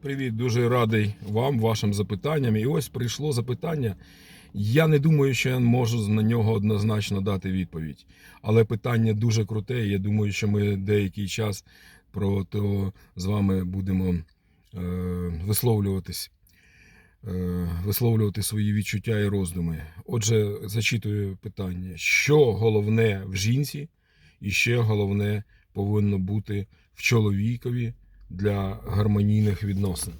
Привіт, дуже радий вам, вашим запитанням. І ось прийшло запитання. Я не думаю, що я можу на нього однозначно дати відповідь. Але питання дуже круте. і Я думаю, що ми деякий час про то з вами будемо е, висловлюватись, е, висловлювати свої відчуття і роздуми. Отже, зачитую питання: що головне в жінці, і ще головне повинно бути в чоловікові для гармонійних відносин.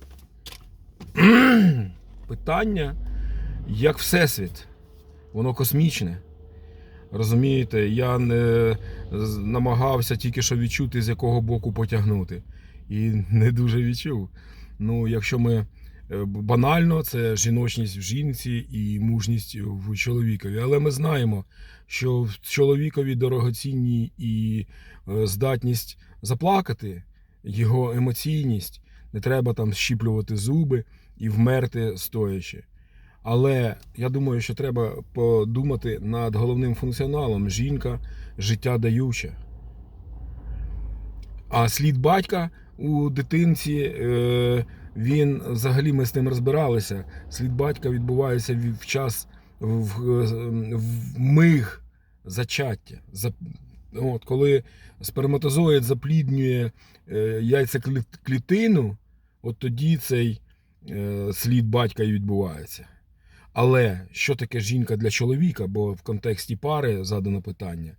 Питання як Всесвіт, воно космічне. Розумієте, я не намагався тільки що відчути, з якого боку потягнути. І не дуже відчув. Ну, якщо ми е, банально, це жіночність в жінці і мужність в чоловікові. Але ми знаємо, що в чоловікові дорогоцінні і е, здатність заплакати, його емоційність, не треба там щіплювати зуби і вмерти стоячи. Але я думаю, що треба подумати над головним функціоналом жінка життя даюча. А слід батька у дитинці, е, він взагалі ми з ним розбиралися. Слід батька відбувається в час в, в миг зачаття. От, коли сперматозоїд запліднює е, яйцеклітину, от тоді цей е, слід батька і відбувається. Але що таке жінка для чоловіка? Бо в контексті пари задано питання.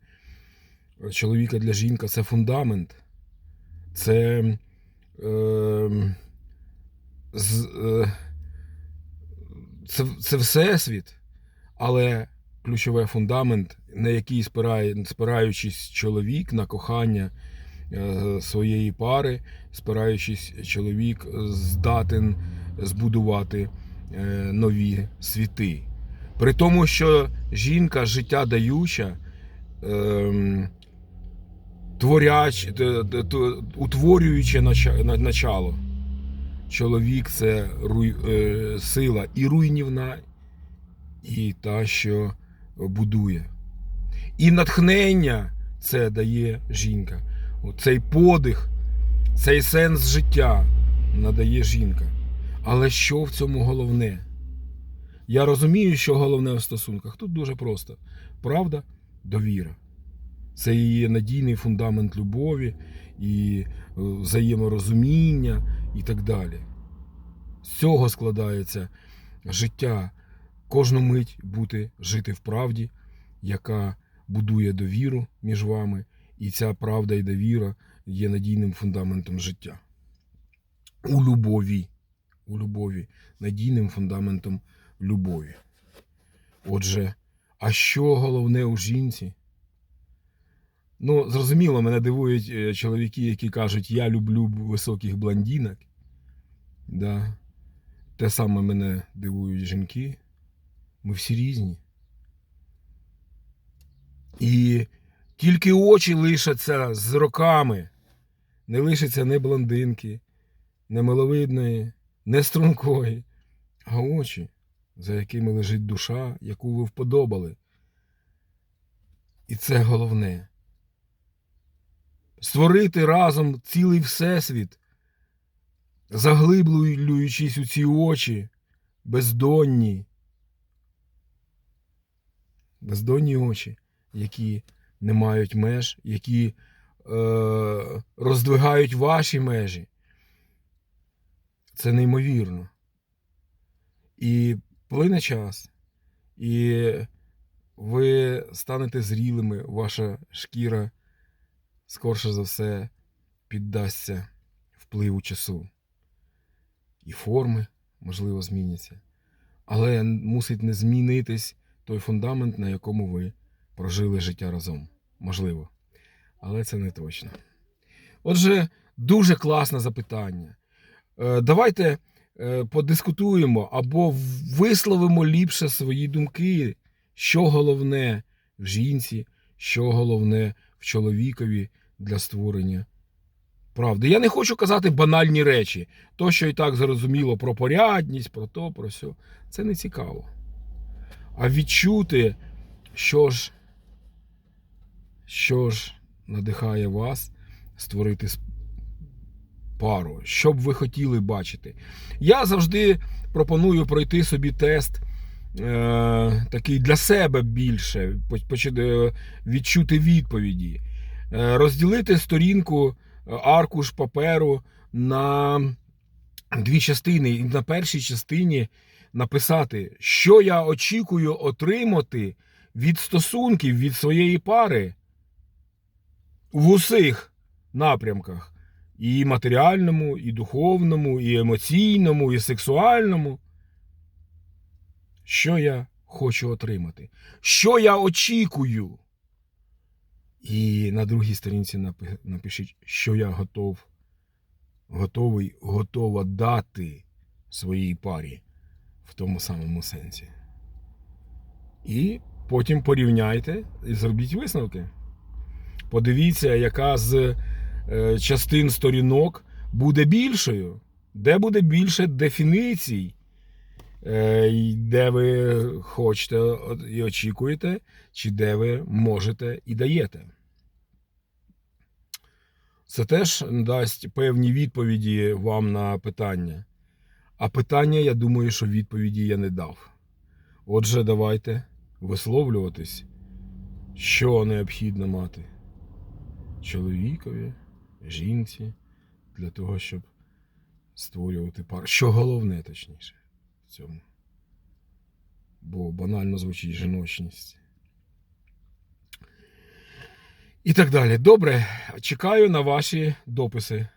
Чоловіка для жінка це фундамент, це, е, з, е, це, це всесвіт, але ключове фундамент, на який спирає, спираючись чоловік на кохання е, своєї пари, спираючись, чоловік здатен збудувати е, нові світи. При тому, що жінка життя даюча, ем, творяч, утворююче начало. Чоловік це е, сила і руйнівна, і та, що будує. І натхнення це дає жінка. Цей подих, цей сенс життя надає жінка. Але що в цьому головне? Я розумію, що головне в стосунках. Тут дуже просто. Правда, довіра. Це її надійний фундамент любові і е, взаєморозуміння і так далі. З цього складається життя. Кожну мить бути жити в правді, яка будує довіру між вами, і ця правда і довіра є надійним фундаментом життя. У любові. У любові, надійним фундаментом любові. Отже, а що головне у жінці? Ну, зрозуміло, мене дивують е, чоловіки, які кажуть, я люблю високих блондинок. Да. Те саме мене дивують жінки. Ми всі різні. І тільки очі лишаться з роками. Не лишиться не блондинки, не миловидної, не стрункої, а очі, за якими лежить душа, яку ви вподобали. І це головне. Створити разом цілий всесвіт, заглиблюючись у ці очі, бездонні, бездонні очі, які не мають меж, які е, роздвигають ваші межі. Це неймовірно. І плине час, і ви станете зрілими, ваша шкіра, скорше за все, піддасться впливу часу. І форми, можливо, зміняться. Але мусить не змінитись той фундамент, на якому ви прожили життя разом. Можливо. Але це не точно. Отже, дуже класне запитання. Е, Давайте е, подискутуємо або висловимо ліпше свої думки, що головне в жінці, що головне в чоловікові для створення правди. Я не хочу казати банальні речі. То, що і так зрозуміло про порядність, про то, про все. Це не цікаво. А відчути, що ж, що ж надихає вас створити пару? Що б ви хотіли бачити? Я завжди пропоную пройти собі тест е, такий для себе більше, е, відчути відповіді, Е, розділити сторінку, аркуш паперу на дві частини. І на першій частині написати, що я очікую отримати від стосунків від своєї пари в усіх напрямках. І матеріальному, і духовному, і емоційному, і сексуальному. Що я хочу отримати? Що я очікую? І на другій сторінці напишіть, що я готов, готовий, готова дати своїй парі в тому самому сенсі. І потім порівняйте і зробіть висновки. Подивіться, яка з е, частин сторінок буде більшою, де буде більше дефініцій, е, де ви хочете і очікуєте, чи де ви можете і даєте. Це теж дасть певні відповіді вам на питання. А питання, я думаю, що відповіді я не дав. Отже, давайте висловлюватись, що необхідно мати чоловікові, жінці, для того, щоб створювати пару. Що головне, точніше, в цьому. Бо банально звучить жіночність. І так далі. Добре, чекаю на ваші дописи.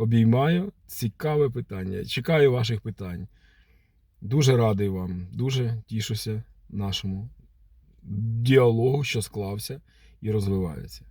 Обіймаю цікаве питання. Чекаю ваших питань. Дуже радий вам, дуже тішуся нашому діалогу, що склався і розвивається.